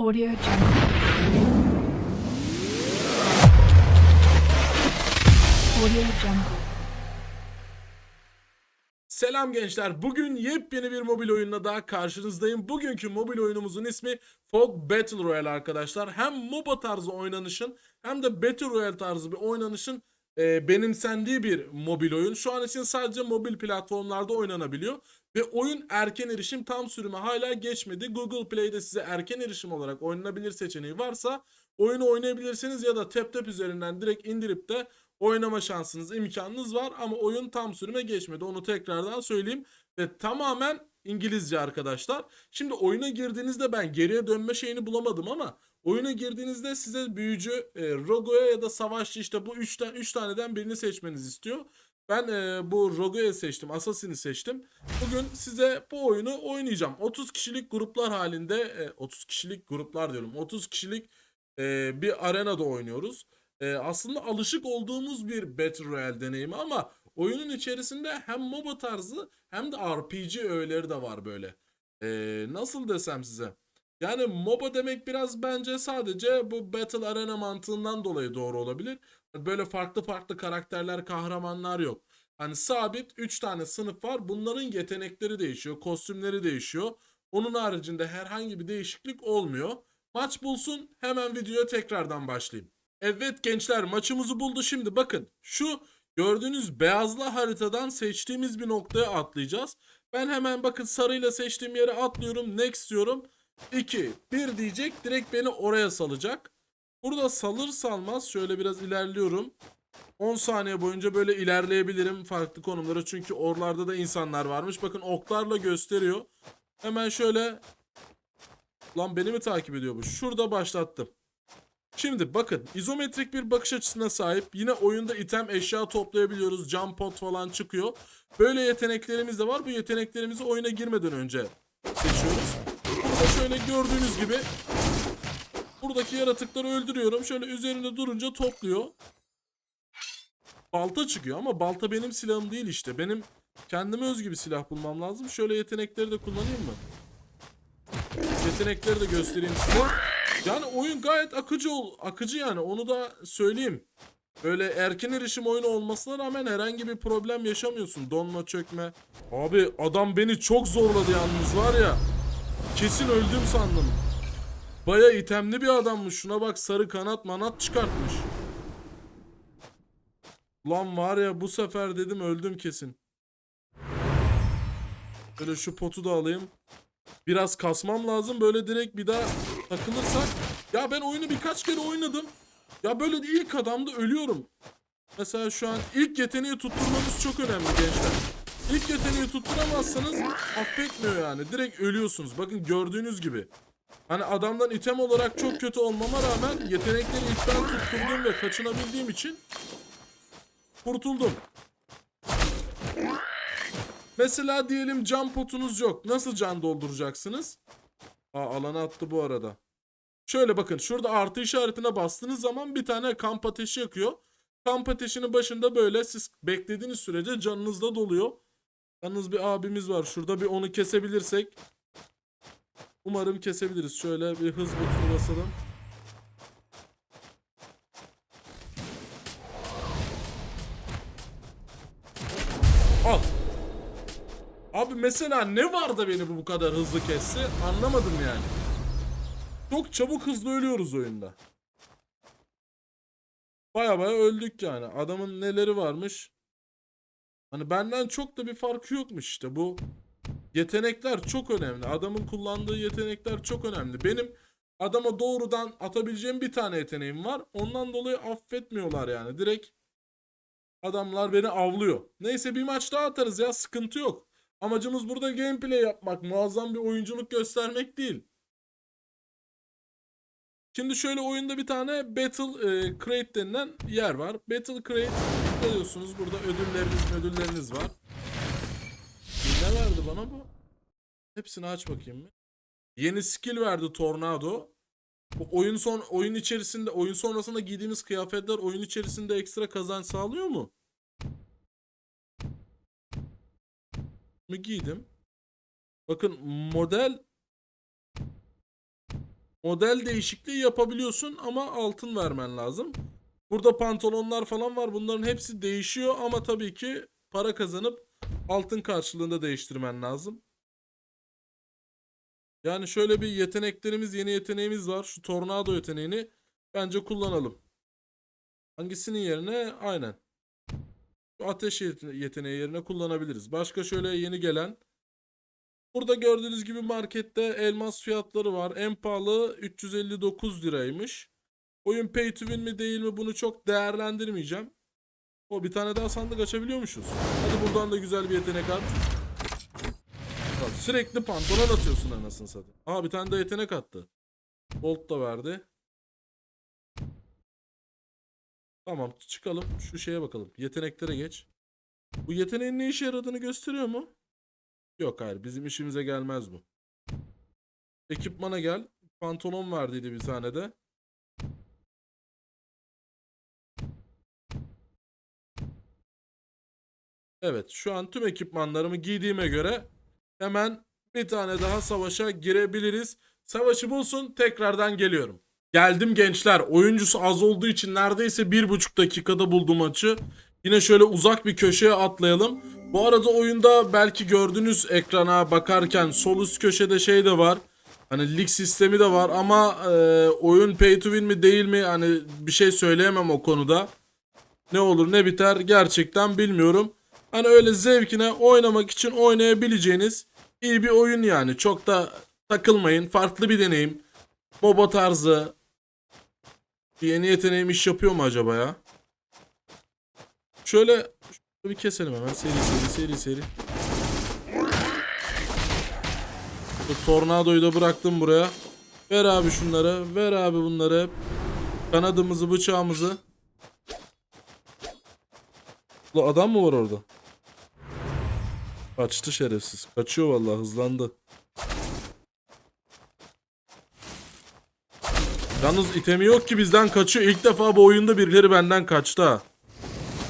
Audio Jungle. Audio Jungle. Selam gençler. Bugün yepyeni bir mobil oyunla daha karşınızdayım. Bugünkü mobil oyunumuzun ismi Fog Battle Royale arkadaşlar. Hem MOBA tarzı oynanışın hem de Battle Royale tarzı bir oynanışın e, benimsendiği bir mobil oyun. Şu an için sadece mobil platformlarda oynanabiliyor. Ve oyun erken erişim tam sürüme hala geçmedi. Google Play'de size erken erişim olarak oynanabilir seçeneği varsa oyunu oynayabilirsiniz ya da tap tap üzerinden direkt indirip de oynama şansınız, imkanınız var ama oyun tam sürüme geçmedi. Onu tekrardan söyleyeyim ve tamamen İngilizce arkadaşlar. Şimdi oyuna girdiğinizde ben geriye dönme şeyini bulamadım ama oyuna girdiğinizde size büyücü, e, Rogo'ya ya da savaşçı işte bu 3 3 üç taneden birini seçmenizi istiyor. Ben e, bu Rogo'ya seçtim, Assassin'i seçtim. Bugün size bu oyunu oynayacağım. 30 kişilik gruplar halinde, e, 30 kişilik gruplar diyorum. 30 kişilik e, bir arenada oynuyoruz. E, aslında alışık olduğumuz bir Battle Royale deneyimi ama oyunun içerisinde hem MOBA tarzı hem de RPG öğeleri de var böyle. E, nasıl desem size? Yani MOBA demek biraz bence sadece bu Battle Arena mantığından dolayı doğru olabilir. Böyle farklı farklı karakterler, kahramanlar yok. Hani sabit 3 tane sınıf var. Bunların yetenekleri değişiyor, kostümleri değişiyor. Onun haricinde herhangi bir değişiklik olmuyor. Maç bulsun hemen videoya tekrardan başlayayım. Evet gençler maçımızı buldu şimdi bakın. Şu gördüğünüz beyazlı haritadan seçtiğimiz bir noktaya atlayacağız. Ben hemen bakın sarıyla seçtiğim yere atlıyorum. Next diyorum. 2, 1 diyecek. Direkt beni oraya salacak. Burada salır salmaz şöyle biraz ilerliyorum. 10 saniye boyunca böyle ilerleyebilirim farklı konumlara. Çünkü oralarda da insanlar varmış. Bakın oklarla gösteriyor. Hemen şöyle... Lan beni mi takip ediyor bu? Şurada başlattım. Şimdi bakın izometrik bir bakış açısına sahip. Yine oyunda item eşya toplayabiliyoruz. Jump pot falan çıkıyor. Böyle yeteneklerimiz de var. Bu yeteneklerimizi oyuna girmeden önce seçiyoruz. Şöyle gördüğünüz gibi buradaki yaratıkları öldürüyorum. Şöyle üzerinde durunca topluyor. Balta çıkıyor ama balta benim silahım değil işte. Benim kendime özgü bir silah bulmam lazım. Şöyle yetenekleri de kullanayım mı? Yetenekleri de göstereyim size. Yani oyun gayet akıcı ol akıcı yani onu da söyleyeyim. Böyle erken erişim oyunu olmasına rağmen herhangi bir problem yaşamıyorsun. Donma çökme. Abi adam beni çok zorladı yalnız var ya. Kesin öldüm sandım. Baya itemli bir adammış. Şuna bak sarı kanat manat çıkartmış. Lan var ya bu sefer dedim öldüm kesin. Böyle şu potu da alayım. Biraz kasmam lazım böyle direkt bir daha takılırsak. Ya ben oyunu birkaç kere oynadım. Ya böyle ilk adamda ölüyorum. Mesela şu an ilk yeteneği tutturmanız çok önemli gençler. İlk yeteneği tutturamazsanız affetmiyor yani. Direkt ölüyorsunuz. Bakın gördüğünüz gibi. Hani adamdan item olarak çok kötü olmama rağmen yetenekleri ilk ben tutturdum ve kaçınabildiğim için kurtuldum. Mesela diyelim can potunuz yok. Nasıl can dolduracaksınız? Aa alana attı bu arada. Şöyle bakın şurada artı işaretine bastığınız zaman bir tane kamp ateşi yakıyor. Kamp ateşinin başında böyle siz beklediğiniz sürece canınız da doluyor. Yalnız bir abimiz var. Şurada bir onu kesebilirsek. Umarım kesebiliriz. Şöyle bir hız butonu basalım. Al. Abi mesela ne var da beni bu kadar hızlı kesse anlamadım yani. Çok çabuk hızlı ölüyoruz oyunda. Baya baya öldük yani. Adamın neleri varmış. Hani benden çok da bir farkı yokmuş işte. Bu yetenekler çok önemli. Adamın kullandığı yetenekler çok önemli. Benim adama doğrudan atabileceğim bir tane yeteneğim var. Ondan dolayı affetmiyorlar yani. Direkt adamlar beni avlıyor. Neyse bir maç daha atarız ya. Sıkıntı yok. Amacımız burada gameplay yapmak. Muazzam bir oyunculuk göstermek değil. Şimdi şöyle oyunda bir tane Battle e, Crate denilen yer var. Battle Crate tıklıyorsunuz. Burada ödülleriniz ödülleriniz var. Ne verdi bana bu? Hepsini aç bakayım mı? Yeni skill verdi Tornado. Bu oyun son oyun içerisinde oyun sonrasında giydiğimiz kıyafetler oyun içerisinde ekstra kazanç sağlıyor mu? Mi giydim? Bakın model Model değişikliği yapabiliyorsun ama altın vermen lazım. Burada pantolonlar falan var. Bunların hepsi değişiyor ama tabii ki para kazanıp altın karşılığında değiştirmen lazım. Yani şöyle bir yeteneklerimiz, yeni yeteneğimiz var. Şu tornado yeteneğini bence kullanalım. Hangisinin yerine? Aynen. Şu ateş yete- yeteneği yerine kullanabiliriz. Başka şöyle yeni gelen. Burada gördüğünüz gibi markette elmas fiyatları var. En pahalı 359 liraymış. Oyun pay to win mi değil mi bunu çok değerlendirmeyeceğim. O bir tane daha sandık açabiliyormuşuz. Hadi buradan da güzel bir yetenek at. Bak, sürekli pantolon atıyorsun anasını satayım. Aa bir tane de yetenek attı. Bolt da verdi. Tamam çıkalım şu şeye bakalım. Yeteneklere geç. Bu yeteneğin ne işe yaradığını gösteriyor mu? Yok hayır bizim işimize gelmez bu. Ekipmana gel. Pantolon verdiydi bir tane de. Evet şu an tüm ekipmanlarımı giydiğime göre hemen bir tane daha savaşa girebiliriz. Savaşı bulsun tekrardan geliyorum. Geldim gençler. Oyuncusu az olduğu için neredeyse bir buçuk dakikada buldum maçı. Yine şöyle uzak bir köşeye atlayalım. Bu arada oyunda belki gördüğünüz ekrana bakarken sol üst köşede şey de var. Hani lig sistemi de var ama e, oyun pay to win mi değil mi hani bir şey söyleyemem o konuda. Ne olur ne biter gerçekten bilmiyorum. Hani öyle zevkine oynamak için oynayabileceğiniz iyi bir oyun yani. Çok da takılmayın. Farklı bir deneyim. MOBA tarzı. Yeni yeteneğim iş yapıyor mu acaba ya? Şöyle, bir keselim hemen. Seri seri seri seri. Bu tornadoyu da bıraktım buraya. Ver abi şunları. Ver abi bunları. Kanadımızı bıçağımızı. La adam mı var orada? Kaçtı şerefsiz. Kaçıyor vallahi hızlandı. Yalnız itemi yok ki bizden kaçıyor. İlk defa bu oyunda birileri benden kaçtı ha.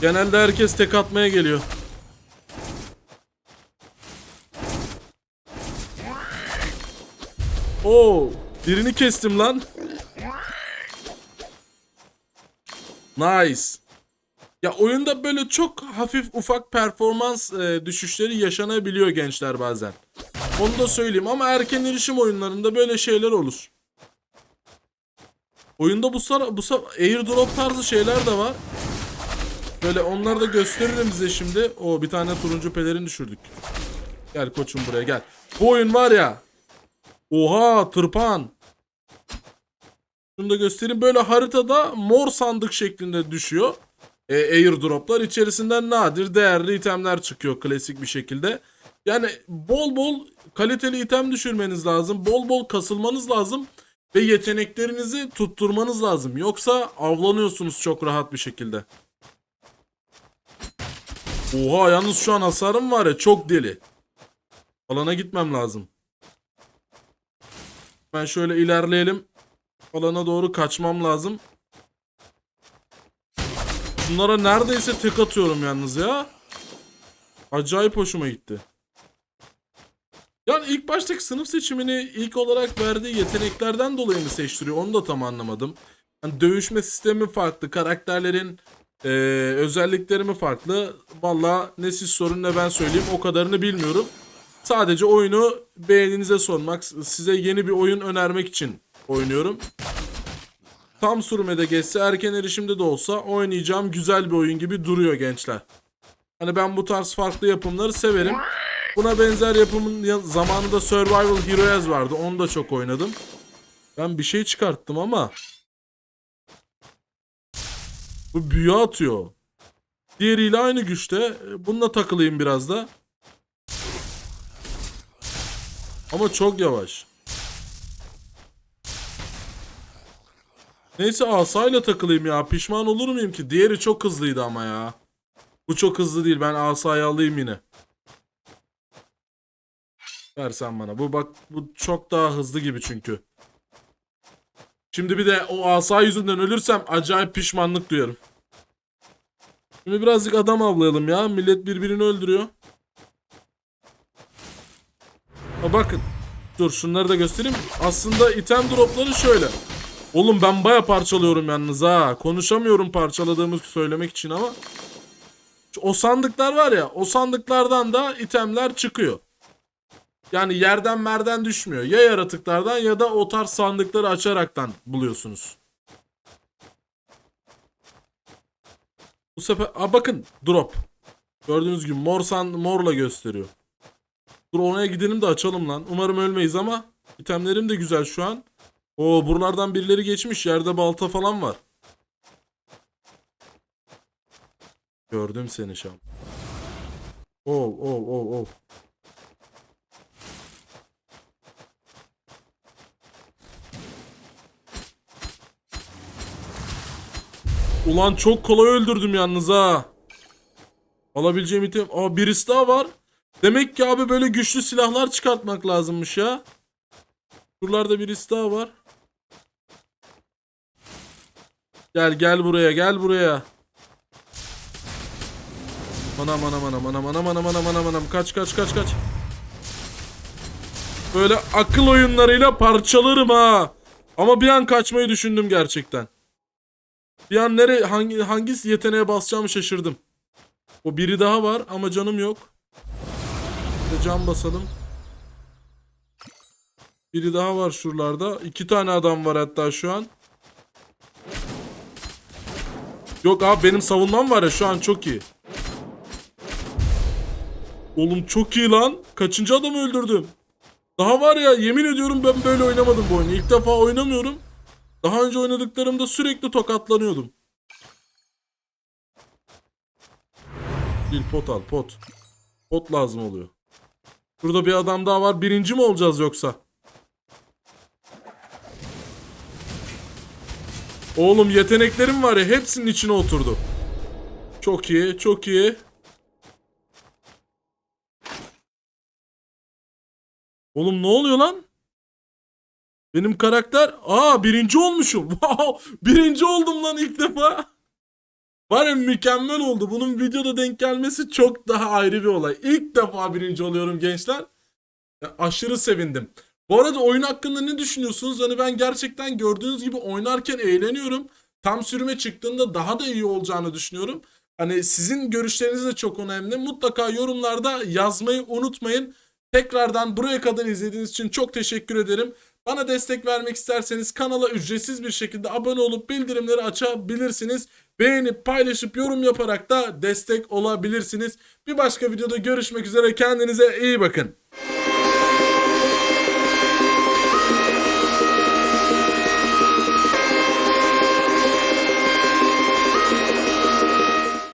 Genelde herkes tek atmaya geliyor. Oo, birini kestim lan. Nice. Ya oyunda böyle çok hafif ufak performans e, düşüşleri yaşanabiliyor gençler bazen. Onu da söyleyeyim ama erken erişim oyunlarında böyle şeyler olur. Oyunda bu sıra bu sıra airdrop tarzı şeyler de var. Böyle onları da gösteririm size şimdi. O bir tane turuncu pelerin düşürdük. Gel koçum buraya gel. Bu oyun var ya. Oha tırpan. Şunu da göstereyim. Böyle haritada mor sandık şeklinde düşüyor. E, airdroplar içerisinden nadir değerli itemler çıkıyor klasik bir şekilde. Yani bol bol kaliteli item düşürmeniz lazım. Bol bol kasılmanız lazım. Ve yeteneklerinizi tutturmanız lazım. Yoksa avlanıyorsunuz çok rahat bir şekilde. Oha yalnız şu an hasarım var ya çok deli. Alana gitmem lazım. Ben şöyle ilerleyelim. Alana doğru kaçmam lazım. Şunlara neredeyse tek atıyorum yalnız ya. Acayip hoşuma gitti. Yani ilk baştaki sınıf seçimini ilk olarak verdiği yeteneklerden dolayı mı seçtiriyor onu da tam anlamadım. Yani dövüşme sistemi farklı, karakterlerin eee, özellikleri mi farklı? Valla ne siz sorun ne ben söyleyeyim o kadarını bilmiyorum. Sadece oyunu beğeninize sormak, size yeni bir oyun önermek için oynuyorum. Tam sürümede geçse erken erişimde de olsa oynayacağım güzel bir oyun gibi duruyor gençler. Hani ben bu tarz farklı yapımları severim. Buna benzer yapımın ya- zamanında Survival Heroes vardı. Onu da çok oynadım. Ben bir şey çıkarttım ama bu büyü atıyor. Diğeriyle aynı güçte. Bununla takılayım biraz da. Ama çok yavaş. Neyse asayla takılayım ya. Pişman olur muyum ki? Diğeri çok hızlıydı ama ya. Bu çok hızlı değil. Ben asayı alayım yine. Versen bana. Bu bak bu çok daha hızlı gibi çünkü. Şimdi bir de o asa yüzünden ölürsem acayip pişmanlık duyarım. Şimdi birazcık adam avlayalım ya. Millet birbirini öldürüyor. Ha bakın. Dur şunları da göstereyim. Aslında item dropları şöyle. Oğlum ben baya parçalıyorum yalnız ha. Konuşamıyorum parçaladığımı söylemek için ama. O sandıklar var ya o sandıklardan da itemler çıkıyor. Yani yerden merden düşmüyor. Ya yaratıklardan ya da o tarz sandıkları açaraktan buluyorsunuz. Bu sefer Aa, bakın drop. Gördüğünüz gibi mor san morla gösteriyor. Dur oraya gidelim de açalım lan. Umarım ölmeyiz ama itemlerim de güzel şu an. Oo buralardan birileri geçmiş. Yerde balta falan var. Gördüm seni şam. Oo oo oo oo. Ulan çok kolay öldürdüm yalnız ha. Alabileceğim item. Aa birisi daha var. Demek ki abi böyle güçlü silahlar çıkartmak lazımmış ya. Şuralarda birisi daha var. Gel gel buraya gel buraya. Manam manam manam manam manam manam manam manam manam kaç kaç kaç kaç. Böyle akıl oyunlarıyla parçalarım ha. Ama bir an kaçmayı düşündüm gerçekten. Bir an nereye hangi hangisi yeteneğe basacağımı şaşırdım. O biri daha var ama canım yok. De Can basalım. Biri daha var şuralarda. İki tane adam var hatta şu an. Yok abi benim savunmam var ya şu an çok iyi. Oğlum çok iyi lan. Kaçıncı adamı öldürdüm? Daha var ya yemin ediyorum ben böyle oynamadım bu oyunu. İlk defa oynamıyorum. Daha önce oynadıklarımda sürekli tokatlanıyordum. Değil pot al pot. Pot lazım oluyor. Burada bir adam daha var. Birinci mi olacağız yoksa? Oğlum yeteneklerim var ya hepsinin içine oturdu. Çok iyi, çok iyi. Oğlum ne oluyor lan? Benim karakter... Aa birinci olmuşum. Wow, birinci oldum lan ilk defa. Var ya mükemmel oldu. Bunun videoda denk gelmesi çok daha ayrı bir olay. İlk defa birinci oluyorum gençler. Ya, aşırı sevindim. Bu arada oyun hakkında ne düşünüyorsunuz? Hani ben gerçekten gördüğünüz gibi oynarken eğleniyorum. Tam sürüme çıktığında daha da iyi olacağını düşünüyorum. Hani sizin görüşleriniz de çok önemli. Mutlaka yorumlarda yazmayı unutmayın. Tekrardan buraya kadar izlediğiniz için çok teşekkür ederim. Bana destek vermek isterseniz kanala ücretsiz bir şekilde abone olup bildirimleri açabilirsiniz. Beğenip paylaşıp yorum yaparak da destek olabilirsiniz. Bir başka videoda görüşmek üzere kendinize iyi bakın.